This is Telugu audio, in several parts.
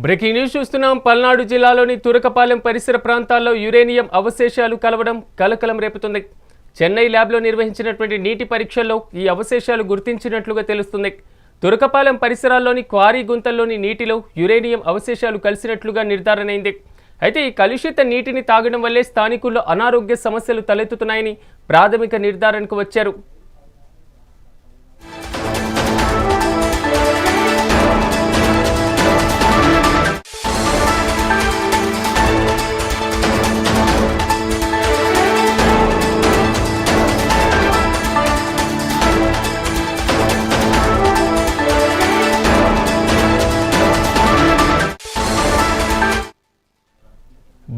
బ్రేకింగ్ న్యూస్ చూస్తున్నాం. పల్నాడు జిల్లాలోని తురకపాలెం పరిసర ప్రాంతాల్లో యురేనియం అవశేషాలు కలవడం కలకలం రేపుతుంది. చెన్నై ల్యాబ్లో నిర్వహించినటువంటి నీటి పరీక్షల్లో ఈ అవశేషాలు గుర్తించినట్లుగా తెలుస్తుంది. తురకపాలెం పరిసరాల్లోని క్వారీ గుంతల్లోని నీటిలో యురేనియం అవశేషాలు కలిసినట్లుగా నిర్ధారణ అయింది అయితే ఈ కలుషిత నీటిని తాగడం వల్లే స్థానికుల్లో అనారోగ్య సమస్యలు తలెత్తుతున్నాయని ప్రాథమిక నిర్ధారణకు వచ్చారు.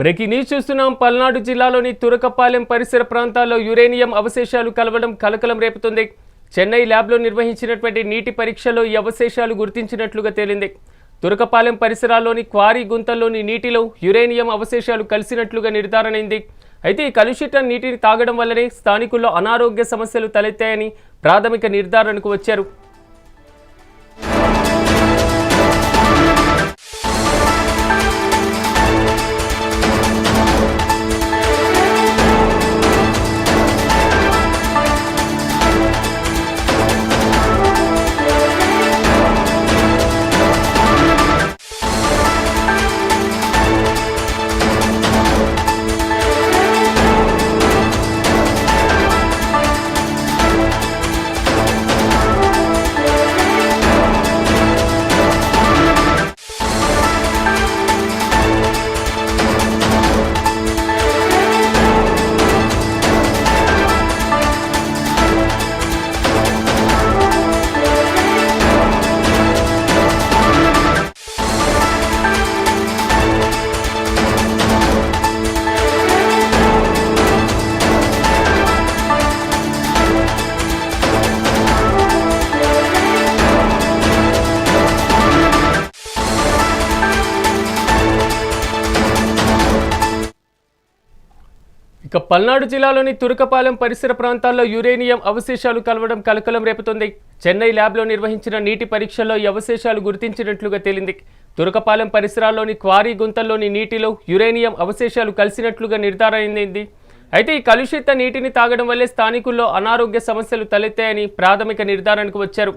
బ్రేకింగ్ న్యూస్ చూస్తున్నాం. పల్నాడు జిల్లాలోని తురకపాలెం పరిసర ప్రాంతాల్లో యురేనియం అవశేషాలు కలవడం కలకలం రేపుతుంది. చెన్నై ల్యాబ్లో నిర్వహించినటువంటి నీటి పరీక్షలో ఈ అవశేషాలు గుర్తించినట్లుగా తేలింది. తురకపాలెం పరిసరాల్లోని క్వారీ గుంతల్లోని నీటిలో యురేనియం అవశేషాలు కలిసినట్లుగా నిర్ధారణ అయింది అయితే ఈ కలుషిత నీటిని తాగడం వల్లనే స్థానికుల్లో అనారోగ్య సమస్యలు తలెత్తాయని ప్రాథమిక నిర్ధారణకు వచ్చారు. ఇక పల్నాడు జిల్లాలోని తురకపాలెం పరిసర ప్రాంతాల్లో యురేనియం అవశేషాలు కలవడం కలకలం రేపుతోంది. చెన్నై ల్యాబ్లో నిర్వహించిన నీటి పరీక్షల్లో ఈ అవశేషాలు గుర్తించినట్లుగా తేలింది. తురకపాలెం పరిసరాల్లోని క్వారీ గుంతల్లోని నీటిలో యురేనియం అవశేషాలు కలిసినట్లుగా నిర్ధారణ అయితే ఈ కలుషిత నీటిని తాగడం వల్లే స్థానికుల్లో అనారోగ్య సమస్యలు తలెత్తాయని ప్రాథమిక నిర్ధారణకు వచ్చారు.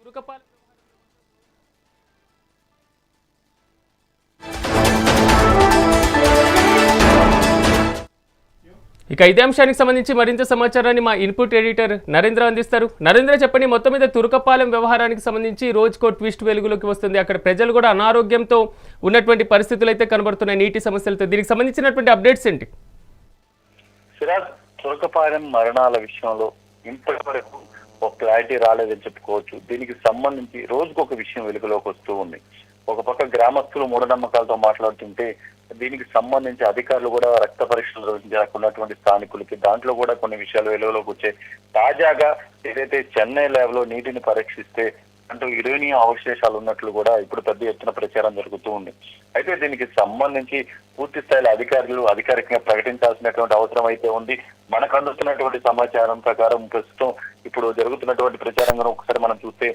తురకపాలెం ఇక ఇదే అంశానికి సంబంధించి మరింత సమాచారాన్ని మా ఇన్పుట్ ఎడిటర్ నరేంద్ర అందిస్తారు. నరేంద్ర చెప్పండి మొత్తం మీద తురకపాలెం వ్యవహారానికి సంబంధించి రోజుకో ట్విస్ట్ వెలుగులోకి వస్తుంది. అక్కడ ప్రజలు కూడా అనారోగ్యంతో ఉన్నటువంటి పరిస్థితులు అయితే కనబడుతున్నాయి. నీటి సమస్యలతో దీనికి సంబంధించినటువంటి అప్డేట్స్ ఏంటి? సిరాజ్ తురకపాలెం మరణాల విషయంలో ఇప్పటి వరకు ఒక క్లారిటీ రాలేదని చెప్పుకోవచ్చు. దీనికి సంబంధించి రోజుకు ఒక విషయం వెలుగులోకి వస్తూ ఉంది. ఒక పక్క గ్రామస్తులు మూఢనమ్మకాలతో మాట్లాడుతుంటే దీనికి సంబంధించి అధికారులు కూడా రక్త పరీక్షలు నిర్వహించకున్నటువంటి స్థానికులకి దాంట్లో కూడా కొన్ని విషయాలు వెలుగులోకి వచ్చాయి. తాజాగా ఏదైతే చెన్నై ల్యాబ్లో నీటిని పరీక్షిస్తే అంటూ యురేనియం అవశేషాలు ఉన్నట్లు కూడా ఇప్పుడు పెద్ద ఎత్తున ప్రచారం జరుగుతూ ఉంది. అయితే దీనికి సంబంధించి పూర్తి స్థాయిలో అధికారులు అధికారికంగా ప్రకటించాల్సినటువంటి అవసరం అయితే ఉంది. మనకు అందుతున్నటువంటి సమాచారం ప్రకారం ప్రస్తుతం ఇప్పుడు జరుగుతున్నటువంటి ప్రచారం ఒకసారి మనం చూస్తే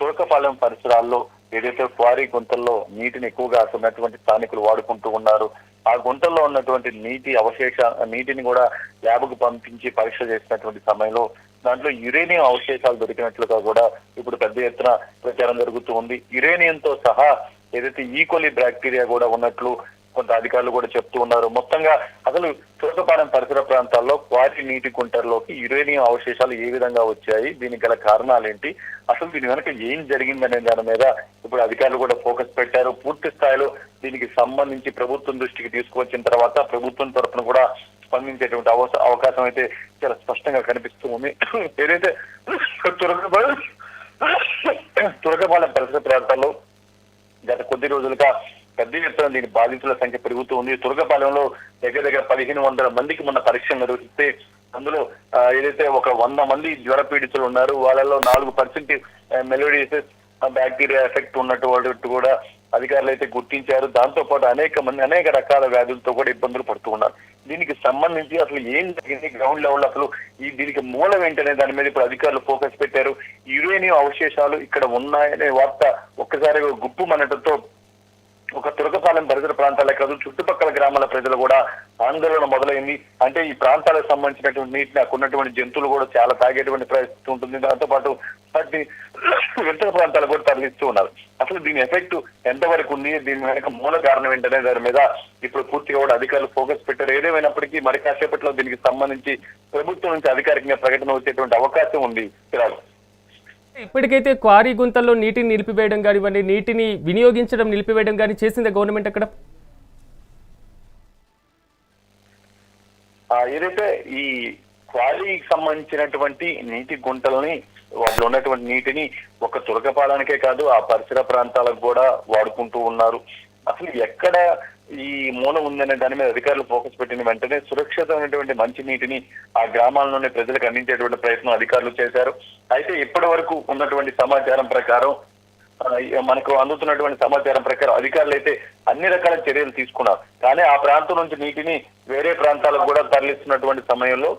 తురకపాలెం పరిసరాల్లో ఏదైతే క్వారీ గుంతల్లో నీటిని ఎక్కువగా ఉన్నటువంటి స్థానికులు వాడుకుంటూ ఉన్నారు ఆ గుంటల్లో ఉన్నటువంటి నీటి అవశేష నీటిని కూడా ల్యాబ్కు పంపించి పరీక్ష చేసినటువంటి సమయంలో దాంట్లో యురేనియం అవశేషాలు దొరికినట్లుగా కూడా ఇప్పుడు పెద్ద ఎత్తున ప్రచారం జరుగుతూ ఉంది. యురేనియంతో సహా ఏదైతే e. ఈకోలి బ్యాక్టీరియా కూడా ఉన్నట్లు కొంత అధికారులు కూడా చెప్తూ ఉన్నారు. మొత్తంగా అసలు తురకపాలెం పరిసర ప్రాంతాల్లో క్వారీ నీటి గుంటల్లోకి యురేనియం అవశేషాలు ఏ విధంగా వచ్చాయి దీనికి గల కారణాలేంటి అసలు దీని వెనక ఏం జరిగిందనే దాని మీద ఇప్పుడు అధికారులు కూడా ఫోకస్ పెట్టారు. పూర్తి స్థాయిలో దీనికి సంబంధించి ప్రభుత్వం దృష్టికి తీసుకువచ్చిన తర్వాత ప్రభుత్వం తరఫున కూడా స్పందించేటువంటి అవ అవకాశం అయితే చాలా స్పష్టంగా కనిపిస్తూ ఉంది. ఏదైతే తురకపాలెం తురకపాలెం పరిసర ప్రాంతాల్లో గత కొద్ది రోజులుగా పెద్ద ఎత్తున దీని బాధితుల సంఖ్య పెరుగుతూ ఉంది. తురగపాలెంలో దగ్గర దగ్గర పదిహేను వందల మందికి మొన్న పరీక్ష నిర్వహిస్తే అందులో ఏదైతే ఒక వంద మంది జ్వర పీడితులు ఉన్నారు వాళ్ళలో నాలుగు పర్సెంట్ మెలోడియసెస్ బ్యాక్టీరియా ఎఫెక్ట్ ఉన్నట్టు కూడా అధికారులు అయితే గుర్తించారు. దాంతో పాటు అనేక మంది అనేక రకాల వ్యాధులతో కూడా ఇబ్బందులు పడుతూ ఉన్నారు. దీనికి సంబంధించి అసలు ఏం జరిగింది? గ్రౌండ్ లెవెల్ అసలు ఈ దీనికి మూలం ఏంటనే దాని మీద ఇప్పుడు అధికారులు ఫోకస్ పెట్టారు. యురేనియం అవశేషాలు ఇక్కడ ఉన్నాయనే వార్త ఒక్కసారిగా గుప్పు మనటంతో ఒక తురకపాలెం పరిసర ప్రాంతాలే కాదు చుట్టుపక్కల గ్రామాల ప్రజలు కూడా ఆందోళన మొదలైంది. అంటే ఈ ప్రాంతాలకు సంబంధించినటువంటి నీటిని అక్కడున్నటువంటి జంతువులు కూడా చాలా తాగేటువంటి పరిస్థితి ఉంటుంది. దాంతో పాటు వాటిని ఇతర ప్రాంతాలకు కూడా తరలిస్తూ ఉన్నారు. అసలు దీని ఎఫెక్ట్ ఎంతవరకు ఉంది? దీని వెనక మూల కారణం ఏంటనే దాని మీద ఇప్పుడు పూర్తిగా కూడా అధికారులు ఫోకస్ పెట్టారు. ఏదేమైనప్పటికీ మరి కాసేపట్లో దీనికి సంబంధించి ప్రభుత్వం నుంచి అధికారికంగా ప్రకటన వచ్చేటువంటి అవకాశం ఉంది. చిరాకు ఇప్పటికైతే క్వారీ గుంతల్లో నీటిని నిలిపివేయడం కానివ్వండి నీటిని వినియోగించడం నిలిపివేయడం కానీ చేసింది గవర్నమెంట్ అక్కడ? ఏదైతే ఈ క్వారీకి సంబంధించినటువంటి నీటి గుంటల్ని వాటిలో ఉన్నటువంటి నీటిని ఒక తురకపాలనికే కాదు ఆ పరిసర ప్రాంతాలకు కూడా వాడుకుంటూ ఉన్నారు. అసలు ఎక్కడ ఈ మూలం ఉందనే దాని మీద అధికారులు ఫోకస్ పెట్టిన వెంటనే సురక్షితమైనటువంటి మంచి నీటిని ఆ గ్రామాల్లోని ప్రజలకు అందించేటువంటి ప్రయత్నం అధికారులు చేశారు. అయితే ఇప్పటి వరకు ఉన్నటువంటి సమాచారం ప్రకారం మనకు అందుతున్నటువంటి సమాచారం ప్రకారం అధికారులు అయితే అన్ని రకాల చర్యలు తీసుకున్నారు. కానీ ఆ ప్రాంతం నుంచి నీటిని వేరే ప్రాంతాలకు కూడా తరలిస్తున్నటువంటి సమయంలో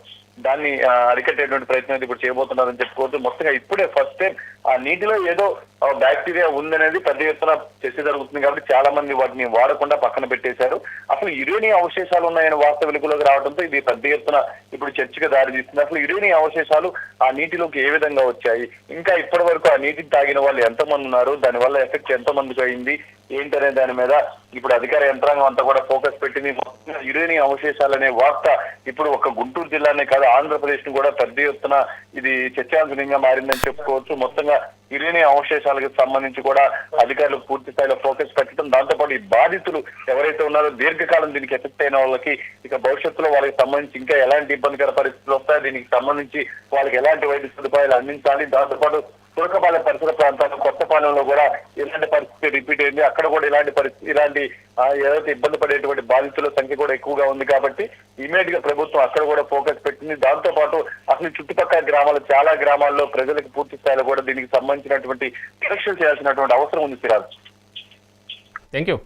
దాన్ని అరికట్టేటువంటి ప్రయత్నం అయితే ఇప్పుడు చేయబోతున్నారని చెప్పుకోవచ్చు. మొత్తంగా ఇప్పుడే ఫస్ట్ టైం ఆ నీటిలో ఏదో బ్యాక్టీరియా ఉందనేది పెద్ద ఎత్తున చర్చ జరుగుతుంది కాబట్టి చాలా మంది వాటిని వాడకుండా పక్కన పెట్టేశారు. అసలు యురేనియం అవశేషాలు ఉన్నాయని వార్త వెలుగులోకి రావడంతో ఇది పెద్ద ఎత్తున ఇప్పుడు చర్చకు దారితీస్తుంది అసలు యురేనియం అవశేషాలు ఆ నీటిలోకి ఏ విధంగా వచ్చాయి? ఇంకా ఇప్పటి వరకు ఆ నీటిని తాగిన వాళ్ళు ఎంతమంది ఉన్నారు? దాని వల్ల ఎఫెక్ట్ ఎంతమందికి అయింది? ఏంటనే దాని మీద ఇప్పుడు అధికార యంత్రాంగం అంతా కూడా ఫోకస్ పెట్టింది. మొత్తంగా యురేనియం అవశేషాలనే వార్త ఇప్పుడు ఒక గుంటూరు జిల్లానే కాదు ఆంధ్రప్రదేశ్ను కూడా పెద్ద ఎత్తున ఇది చర్చాంశనీయంగా మారిందని చెప్పుకోవచ్చు. మొత్తంగా యురేనియం అవశేషాలకు సంబంధించి కూడా అధికారులు పూర్తి స్థాయిలో ఫోకస్ పెట్టడం దాంతోపాటు ఈ బాధితులు ఎవరైతే ఉన్నారో దీర్ఘకాలం దీనికి ఎఫెక్ట్ అయిన వాళ్ళకి ఇక భవిష్యత్తులో వాళ్ళకి సంబంధించి ఇంకా ఎలాంటి ఇబ్బందికర పరిస్థితులు వస్తాయి దీనికి సంబంధించి వాళ్ళకి ఎలాంటి వైద్య సదుపాయాలు అందించాలి దాంతోపాటు తురకపాలెం పరిసర ప్రాంతాలు కొత్తపాలెంలో కూడా ఇలాంటి పరిస్థితి రిపీట్ అయింది. అక్కడ కూడా ఇలాంటి పరిస్థితి ఇలాంటి ఏదైతే ఇబ్బంది పడేటువంటి బాధితుల సంఖ్య కూడా ఎక్కువగా ఉంది కాబట్టి ఇమీడియట్గా ప్రభుత్వం అక్కడ కూడా ఫోకస్ పెట్టింది. దాంతో పాటు అసలు చుట్టుపక్కల గ్రామాలు చాలా గ్రామాల్లో ప్రజలకు పూర్తి స్థాయిలో కూడా దీనికి సంబంధించినటువంటి కరెక్షన్ చేయాల్సినటువంటి అవసరం ఉంది సిరాజ్. Thank you